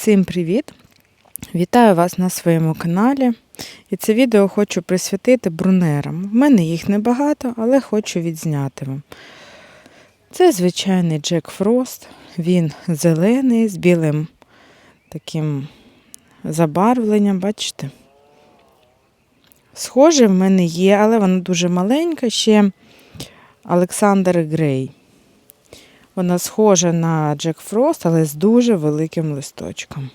Всім привіт! Вітаю вас на своєму каналі. І це відео хочу присвятити брунерам. В мене їх небагато, але хочу відзняти вам. Це звичайний Джек Фрост. Він зелений з білим таким забарвленням, бачите? Схоже, в мене є, але вона дуже маленька ще Олександр Грей. Вона схожа на Джек Фрост, але з дуже великим листочком.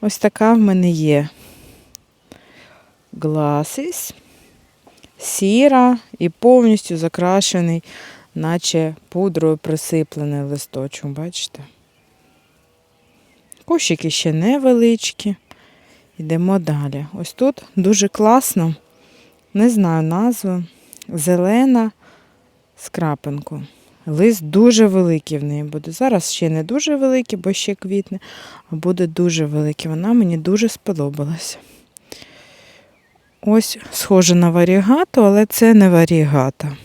Ось така в мене є гласіс, сіра і повністю закрашений, наче пудрою присиплений листочок, бачите? Кущики ще невеличкі. Йдемо далі. Ось тут дуже класно, не знаю назву, зелена з крапинку. Лист дуже великий в неї буде. Зараз ще не дуже великий, бо ще квітне, а буде дуже великий. Вона мені дуже сподобалася. Ось схоже на варігату, але це не варігата.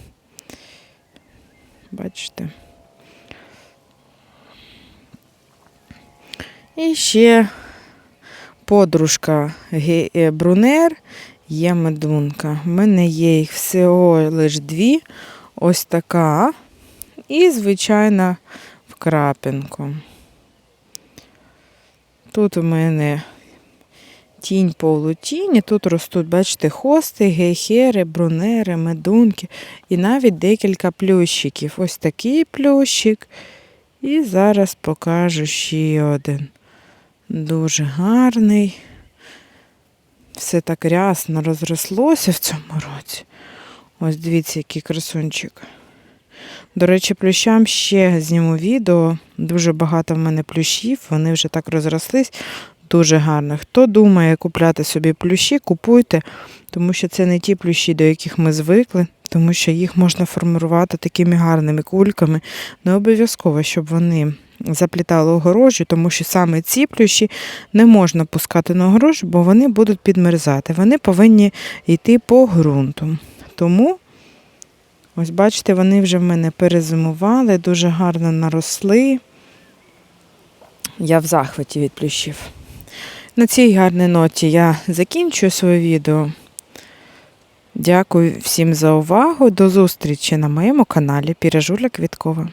Бачите? І ще подружка е, Брунер є медунка. У мене є їх всього лише дві. Ось така. І, звичайно, в крапинку. Тут у мене тінь полутінь, і тут ростуть, бачите, хости, гейхери, брунери, медунки і навіть декілька плющиків. Ось такий плющик. І зараз покажу ще один. Дуже гарний. Все так рясно розрослося в цьому році. Ось дивіться, який красунчик. До речі, плющам ще зніму відео. Дуже багато в мене плющів, вони вже так розрослись. Дуже гарно. Хто думає купляти собі плющі, купуйте, тому що це не ті плющі, до яких ми звикли, тому що їх можна формувати такими гарними кульками. Не обов'язково, щоб вони заплітали огорожу, тому що саме ці плющі не можна пускати на огорожу, бо вони будуть підмерзати. Вони повинні йти по ґрунту. Тому Ось бачите, вони вже в мене перезимували, дуже гарно наросли. Я в захваті від плющів. На цій гарній ноті я закінчую своє відео. Дякую всім за увагу. До зустрічі на моєму каналі Піражуля Квіткова.